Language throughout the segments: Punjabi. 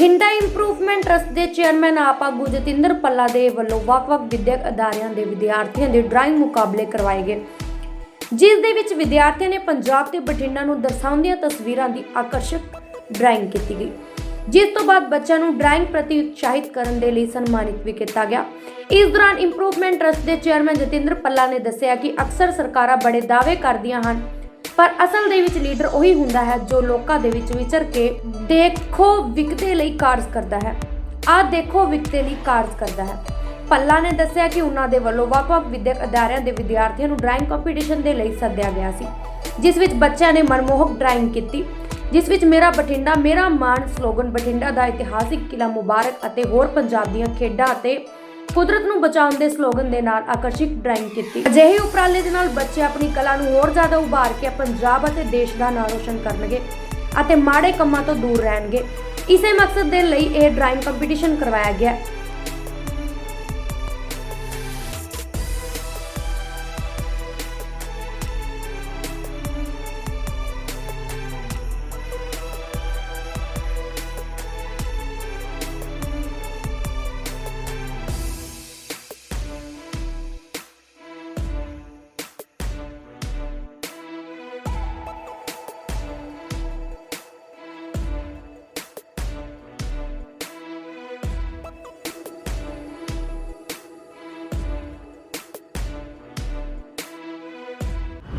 ਬਠਿੰਡਾ ਇੰਪਰੂਵਮੈਂਟ ਟਰਸਟ ਦੇ ਚੇਅਰਮੈਨ ਆਪ ਆਗੂ ਪੱਲਾ ਦੇ ਵੱਲੋਂ ਵੱਖ-ਵੱਖ ਵਿਦਿਅਕ ਅਦਾਰਿਆਂ ਦੇ ਵਿਦਿਆਰਥੀਆਂ ਦੇ ਡਰਾਇੰਗ ਮੁਕਾਬਲੇ ਕਰਵਾਏ ਗਏ। ਜਿਸ ਦੇ ਵਿੱਚ ਵਿਦਿਆਰਥੀਆਂ ਨੇ ਪੰਜਾਬ ਤੇ ਬਠਿੰਡਾ ਨੂੰ ਦਰਸਾਉਂਦੀਆਂ ਤਸਵੀਰਾਂ ਦੀ ਆਕਰਸ਼ਕ ਡਰਾਇੰਗ ਕੀਤੀ ਗਈ। ਜਿਸ ਤੋਂ ਬਾਅਦ ਬੱਚਿਆਂ ਨੂੰ ਡਰਾਇੰਗ ਪ੍ਰਤੀ ਉਤਸ਼ਾਹਿਤ ਕਰਨ ਦੇ ਲਈ ਸਨਮਾਨਿਤ ਵੀ ਕੀਤਾ ਗਿਆ। ਇਸ ਦੌਰਾਨ ਇੰਪਰੂਵਮੈਂਟ ਟਰਸਟ ਦੇ ਚੇਅਰਮੈਨ ਜਤਿੰਦਰ ਪੱਲਾ ਨੇ ਦੱਸਿਆ ਕਿ ਅਕਸਰ ਸਰਕਾਰਾਂ ਬੜੇ ਦਾਅਵੇ ਕਰਦੀਆਂ ਹਨ ਪਰ ਅਸਲ ਦੇ ਵਿੱਚ ਲੀਡਰ ਉਹੀ ਹੁੰਦਾ ਹੈ ਜੋ ਲੋਕਾਂ ਦੇ ਵਿੱਚ ਵਿਚਰ ਕੇ ਦੇਖੋ ਵਿਕਤੇ ਲਈ ਕਾਰਜ ਕਰਦਾ ਹੈ। ਆ ਦੇਖੋ ਵਿਕਤੇ ਲਈ ਕਾਰਜ ਕਰਦਾ ਹੈ। ਪੱਲਾ ਨੇ ਦੱਸਿਆ ਕਿ ਉਹਨਾਂ ਦੇ ਵੱਲੋਂ ਵੱਖ-ਵੱਖ ਵਿਦਿਅਕ ਅਦਾਰਿਆਂ ਦੇ ਵਿਦਿਆਰਥੀਆਂ ਨੂੰ ਡਰਾਇੰਗ ਕੰਪੀਟੀਸ਼ਨ ਦੇ ਲਈ ਸੱਦਿਆ ਗਿਆ ਸੀ, ਜਿਸ ਵਿੱਚ ਬੱਚਿਆਂ ਨੇ ਮਨਮੋਹਕ ਡਰਾਇੰਗ ਕੀਤੀ, ਜਿਸ ਵਿੱਚ ਮੇਰਾ ਬਠਿੰਡਾ, ਮੇਰਾ ਮਾਣ ਸਲੋਗਨ ਬਠਿੰਡਾ ਦਾ ਇਤਿਹਾਸਿਕ ਕਿਲਾ ਮੁਬਾਰਕ ਅਤੇ ਹੋਰ ਪੰਜਾਬ ਦੀਆਂ ਖੇਡਾਂ ਅਤੇ ਕੁਦਰਤ ਨੂੰ ਬਚਾਉਣ ਦੇ ਸਲੋਗਨ ਦੇ ਨਾਲ ਆਕਰਸ਼ਿਕ ਡਰਾਇੰਗ ਕੀਤੀ। ਅਜਿਹੇ ਉਪਰਾਲੇ ਦੇ ਨਾਲ ਬੱਚੇ ਆਪਣੀ ਕਲਾ ਨੂੰ ਹੋਰ ਜ਼ਿਆਦਾ ਉਭਾਰ ਕੇ ਪੰਜਾਬ ਅਤੇ ਦੇਸ਼ ਦਾ ਨਾਂ ਰੋਸ਼ਨ ਕਰਨਗੇ ਅਤੇ ਮਾੜੇ ਕੰਮਾਂ ਤੋਂ ਦੂਰ ਰਹਿਣਗੇ। ਇਸੇ ਮਕਸਦ ਦੇ ਲਈ ਇਹ ਡਰਾਇੰਗ ਕੰਪੀਟੀਸ਼ਨ ਕਰਵਾਇਆ ਗਿਆ।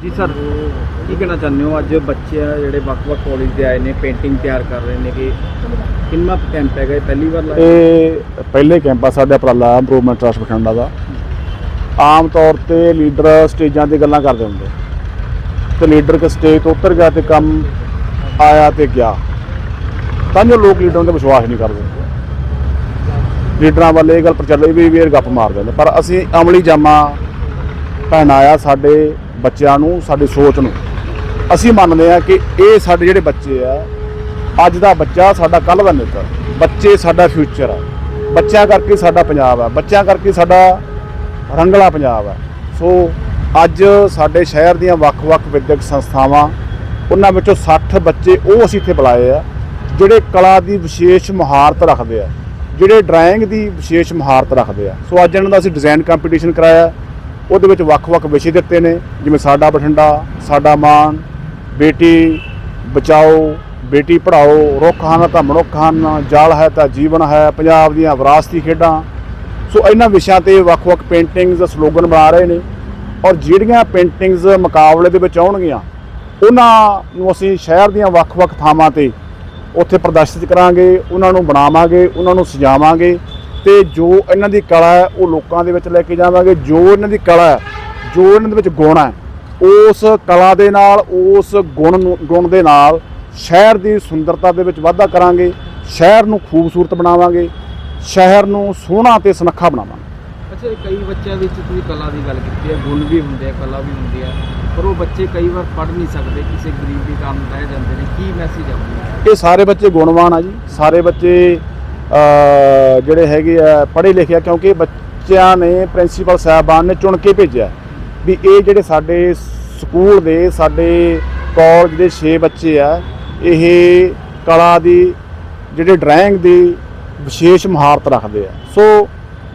ਜੀ ਸਰ, ਕੀ ਕਹਿਣਾ ਚਾਹੁੰਦੇ ਹੋ? ਅੱਜ ਬੱਚੇ ਆ ਜਿਹੜੇ ਵੱਖ-ਵੱਖ ਕਾਲਜ ਦੇ ਆਏ ਨੇ ਪੇਂਟਿੰਗ ਤਿਆਰ ਕਰ ਰਹੇ ਨੇ ਕਿ ਕਿੰਨਾ ਕੈਂਪ ਹੈਗਾ ਇਹ? ਪਹਿਲੀ ਵਾਰ ਲਾਇਆ? ਇਹ ਪਹਿਲੇ ਕੈਂਪ ਆ ਸਾਡਾ ਅਪਰਾਲਾ ਇੰਪਰੂਵਮੈਂਟ ਟਰਸਟ ਬਠਿੰਡਾ ਦਾ। ਆਮ ਤੌਰ ਤੇ ਲੀਡਰ ਸਟੇਜਾਂ ਤੇ ਗੱਲਾਂ ਕਰਦੇ ਹੁੰਦੇ। ਤੇ ਲੀਡਰ ਕਿ ਸਟੇਜ ਤੋਂ ਉਤਰ ਗਿਆ ਤੇ ਕੰਮ ਆਇਆ ਤੇ ਗਿਆ। ਤਾਂ ਜੋ ਲੋਕ ਲੀਡਰਾਂ ਤੇ ਵਿਸ਼ਵਾਸ ਨਹੀਂ ਕਰਦੇ ਲੀਡਰਾਂ ਵੱਲ ਇਹ ਗੱਲ ਪ੍ਰਚਲਿਤ ਵੀ ਵੀ ਗੱਪ ਮਾਰਦੇ ਨੇ। ਪਰ ਅਸੀਂ ਅਮਲੀ ਜਾਮਾ ਪਹਿਨਾਇਆ ਸਾਡੇ ਬੱਚਿਆਂ ਨੂੰ, ਸਾਡੀ ਸੋਚ ਨੂੰ। ਅਸੀਂ ਮੰਨਦੇ ਆ ਕਿ ਇਹ ਸਾਡੇ ਜਿਹੜੇ ਬੱਚੇ ਆ, ਅੱਜ ਦਾ ਬੱਚਾ ਸਾਡਾ ਕੱਲ ਦਾ ਨੇਤਾ ਬੱਚੇ ਸਾਡਾ ਫਿਊਚਰ ਆ। ਬੱਚਿਆਂ ਕਰਕੇ ਸਾਡਾ ਪੰਜਾਬ ਆ, ਬੱਚਿਆਂ ਕਰਕੇ ਸਾਡਾ ਰੰਗਲਾ ਪੰਜਾਬ ਆ। ਸੋ ਅੱਜ ਸਾਡੇ ਸ਼ਹਿਰ ਦੀਆਂ ਵੱਖ-ਵੱਖ ਵਿਦਿਅਕ ਸੰਸਥਾਵਾਂ, ਉਹਨਾਂ ਵਿੱਚੋਂ 60 ਬੱਚੇ ਉਹ ਅਸੀਂ ਇੱਥੇ ਬੁਲਾਏ ਆ, ਜਿਹੜੇ ਕਲਾ ਦੀ ਵਿਸ਼ੇਸ਼ ਮਹਾਰਤ ਰੱਖਦੇ ਆ, ਜਿਹੜੇ ਡਰਾਇੰਗ ਦੀ ਵਿਸ਼ੇਸ਼ ਮਹਾਰਤ ਰੱਖਦੇ ਆ। ਸੋ ਅੱਜ ਇਹਨਾਂ ਦਾ ਅਸੀਂ ਡਿਜ਼ਾਈਨ ਕੰਪੀਟੀਸ਼ਨ ਕਰਾਇਆ ਉਹਦੇ ਵਿੱਚ ਵੱਖ-ਵੱਖ ਵਿਸ਼ੇ ਦਿੱਤੇ ਨੇ, ਜਿਵੇਂ ਸਾਡਾ ਬਠਿੰਡਾ, ਸਾਡਾ ਮਾਣ ਬੇਟੀ ਬਚਾਓ, ਬੇਟੀ ਪੜ੍ਹਾਓ, ਰੁੱਖ ਹਨ ਤਾਂ ਮਨੁੱਖ ਹਨ, ਜਲ ਹੈ ਤਾਂ ਜੀਵਨ ਹੈ, ਪੰਜਾਬ ਦੀਆਂ ਵਿਰਾਸਤੀ ਖੇਡਾਂ। ਸੋ ਇਹਨਾਂ ਵਿਸ਼ਿਆਂ ਤੇ ਵੱਖ-ਵੱਖ ਪੇਂਟਿੰਗਸ ਸਲੋਗਨ ਬਣਾ ਰਹੇ ਨੇ ਔਰ ਜਿਹੜੀਆਂ ਪੇਂਟਿੰਗਸ ਮੁਕਾਬਲੇ ਦੇ ਵਿੱਚ ਆਉਣਗੀਆਂ, ਉਹਨਾਂ ਨੂੰ ਅਸੀਂ ਸ਼ਹਿਰ ਦੀਆਂ ਵੱਖ-ਵੱਖ ਥਾਵਾਂ ਤੇ ਉੱਥੇ ਪ੍ਰਦਰਸ਼ਿਤ ਕਰਾਂਗੇ, ਉਹਨਾਂ ਨੂੰ ਬਣਾਵਾਂਗੇ, ਉਹਨਾਂ ਨੂੰ ਸਜਾਵਾਂਗੇ। ਤੇ ਜੋ ਇਹਨਾਂ ਦੀ ਕਲਾ ਹੈ ਉਹ ਲੋਕਾਂ ਦੇ ਵਿੱਚ ਲੈ ਕੇ ਜਾਵਾਂਗੇ। ਜੋ ਇਹਨਾਂ ਦੀ ਕਲਾ ਹੈ ਜੋ ਇਹਨਾਂ ਦੇ ਵਿੱਚ ਗੁਣ ਹੈ ਉਸ ਕਲਾ ਦੇ ਨਾਲ ਉਸ ਗੁਣ ਨੂੰ ਗੁਣ ਦੇ ਨਾਲ ਸ਼ਹਿਰ ਦੀ ਸੁੰਦਰਤਾ ਦੇ ਵਿੱਚ ਵਾਧਾ ਕਰਾਂਗੇ ਸ਼ਹਿਰ ਨੂੰ ਖੂਬਸੂਰਤ ਬਣਾਵਾਂਗੇ ਸ਼ਹਿਰ ਨੂੰ ਸੋਹਣਾ ਤੇ ਸੁਨੱਖਾ ਬਣਾਵਾਂਗੇ। ਅੱਛਾ ਕਈ ਬੱਚਿਆਂ ਵਿੱਚ ਤੁਸੀਂ ਕਲਾ ਦੀ ਗੱਲ ਕੀਤੀ ਹੈ ਗੁਣ ਵੀ ਹੁੰਦੇ ਆ ਕਲਾ ਵੀ ਹੁੰਦੀ ਆ ਪਰ ਉਹ ਬੱਚੇ ਕਈ ਵਾਰ ਪੜ੍ਹ ਨਹੀਂ ਸਕਦੇ ਕਿਸੇ ਗਰੀਬ ਦੇ ਕੰਮ ਰਹਿ ਜਾਂਦੇ ਨੇ ਕੀ ਮੈਸੇਜ ਆਉਂਦਾ ਇਹ ਸਾਰੇ ਬੱਚੇ ਗੁਣਵਾਨ ਆ ਜੀ ਸਾਰੇ ਬੱਚੇ ਜਿਹੜੇ ਹੈਗੇ ਆ, ਪੜ੍ਹੇ ਲਿਖੇ ਆ, ਕਿਉਂਕਿ ਬੱਚਿਆਂ ਨੇ ਪ੍ਰਿੰਸੀਪਲ ਸਾਹਿਬਾਨ ਨੇ ਚੁਣ ਕੇ ਭੇਜਿਆ ਵੀ ਇਹ ਜਿਹੜੇ ਸਾਡੇ ਸਕੂਲ ਦੇ, ਸਾਡੇ ਕਾਲਜ ਦੇ 6 ਬੱਚੇ ਆ, ਇਹ ਕਲਾ ਦੀ ਜਿਹੜੇ ਡਰਾਇੰਗ ਦੀ ਵਿਸ਼ੇਸ਼ ਮਹਾਰਤ ਰੱਖਦੇ ਆ। ਸੋ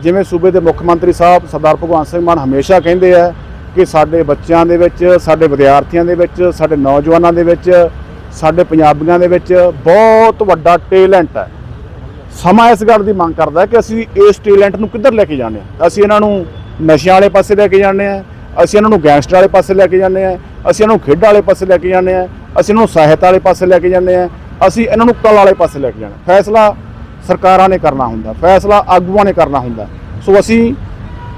ਜਿਵੇਂ ਸੂਬੇ ਦੇ ਮੁੱਖ ਮੰਤਰੀ ਸਾਹਿਬ ਸਰਦਾਰ ਭਗਵੰਤ ਸਿੰਘ ਮਾਨ ਹਮੇਸ਼ਾ ਕਹਿੰਦੇ ਆ ਕਿ ਸਾਡੇ ਬੱਚਿਆਂ ਦੇ ਵਿੱਚ, ਸਾਡੇ ਵਿਦਿਆਰਥੀਆਂ ਦੇ ਵਿੱਚ, ਸਾਡੇ ਨੌਜਵਾਨਾਂ ਦੇ ਵਿੱਚ, ਸਾਡੇ ਪੰਜਾਬੀਆਂ ਦੇ ਵਿੱਚ ਬਹੁਤ ਵੱਡਾ ਟੈਲੈਂਟ ਹੈ ਸਮਾਂ ਇਸ ਗੱਲ ਦੀ ਮੰਗ ਕਰਦਾ ਕਿ ਅਸੀਂ ਇਸ ਟੈਲੈਂਟ ਨੂੰ ਕਿੱਧਰ ਲੈ ਕੇ ਜਾਂਦੇ ਹਾਂ? ਅਸੀਂ ਇਹਨਾਂ ਨੂੰ ਨਸ਼ਿਆਂ ਵਾਲੇ ਪਾਸੇ ਲੈ ਕੇ ਜਾਂਦੇ ਹਾਂ, ਅਸੀਂ ਇਹਨਾਂ ਨੂੰ ਗੈਂਗਸਟਰ ਵਾਲੇ ਪਾਸੇ ਲੈ ਕੇ ਜਾਂਦੇ ਹਾਂ, ਅਸੀਂ ਇਹਨਾਂ ਨੂੰ ਖੇਡਾਂ ਵਾਲੇ ਪਾਸੇ ਲੈ ਕੇ ਜਾਂਦੇ ਹਾਂ, ਅਸੀਂ ਇਹਨਾਂ ਨੂੰ ਸਾਹਿਤ ਵਾਲੇ ਪਾਸੇ ਲੈ ਕੇ ਜਾਂਦੇ ਹਾਂ, ਅਸੀਂ ਇਹਨਾਂ ਨੂੰ ਕਲਾ ਵਾਲੇ ਪਾਸੇ ਲੈ ਕੇ ਜਾਣਾ ਫੈਸਲਾ ਸਰਕਾਰਾਂ ਨੇ ਕਰਨਾ ਹੁੰਦਾ, ਫੈਸਲਾ ਆਗੂਆਂ ਨੇ ਕਰਨਾ ਹੁੰਦਾ। ਸੋ ਅਸੀਂ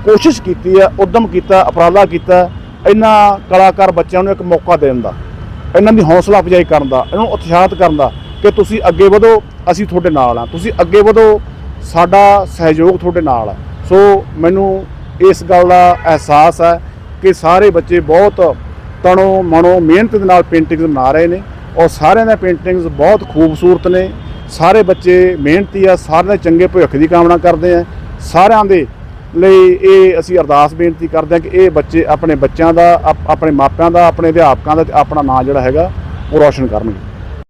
ਕੋਸ਼ਿਸ਼ ਕੀਤੀ ਹੈ, ਉਦਮ ਕੀਤਾ, ਉਪਰਾਲਾ ਕੀਤਾ ਇਹਨਾਂ ਕਲਾਕਾਰ ਬੱਚਿਆਂ ਨੂੰ ਇੱਕ ਮੌਕਾ ਦੇਣ ਦਾ, ਇਹਨਾਂ ਦੀ ਹੌਸਲਾ ਅਫਜ਼ਾਈ ਕਰਨ ਦਾ, ਇਹਨਾਂ ਨੂੰ ਉਤਸ਼ਾਹਿਤ ਕਰਨ ਦਾ। ਕਿ ਤੁਸੀਂ ਅੱਗੇ ਵਧੋ, ਅਸੀਂ ਤੁਹਾਡੇ ਨਾਲ ਆ ਤੁਸੀਂ ਅੱਗੇ ਵਧੋ, ਸਾਡਾ ਸਹਿਯੋਗ ਤੁਹਾਡੇ ਨਾਲ ਆ। ਸੋ ਮੈਨੂੰ ਇਸ ਗੱਲ ਦਾ ਅਹਿਸਾਸ ਹੈ ਕਿ ਸਾਰੇ ਬੱਚੇ ਬਹੁਤ ਤਣੋ ਮਨੋ ਮਿਹਨਤ ਦੇ ਨਾਲ ਪੇਂਟਿੰਗਸ ਬਣਾ ਰਹੇ ਨੇ ਔਰ ਸਾਰਿਆਂ ਦੀਆਂ ਪੇਂਟਿੰਗਸ ਬਹੁਤ ਖੂਬਸੂਰਤ ਨੇ। ਸਾਰੇ ਬੱਚੇ ਮਿਹਨਤੀ ਆ, ਸਾਰਿਆਂ ਦੇ ਚੰਗੇ ਭਵਿੱਖ ਦੀ ਕਾਮਨਾ ਕਰਦੇ ਆ। ਸਾਰਿਆਂ ਦੇ ਲਈ ਇਹ ਅਸੀਂ ਅਰਦਾਸ ਬੇਨਤੀ ਕਰਦੇ ਹਾਂ ਕਿ ਇਹ ਬੱਚੇ ਆਪਣੇ ਬੱਚਿਆਂ ਦਾ, ਆਪ- ਆਪਣੇ ਮਾਪਿਆਂ ਦਾ, ਆਪਣੇ ਅਧਿਆਪਕਾਂ ਦਾ ਤੇ ਆਪਣਾ ਨਾਂ ਜਿਹੜਾ ਹੈਗਾ ਉਹ ਰੌਸ਼ਨ ਕਰਨਗੇ।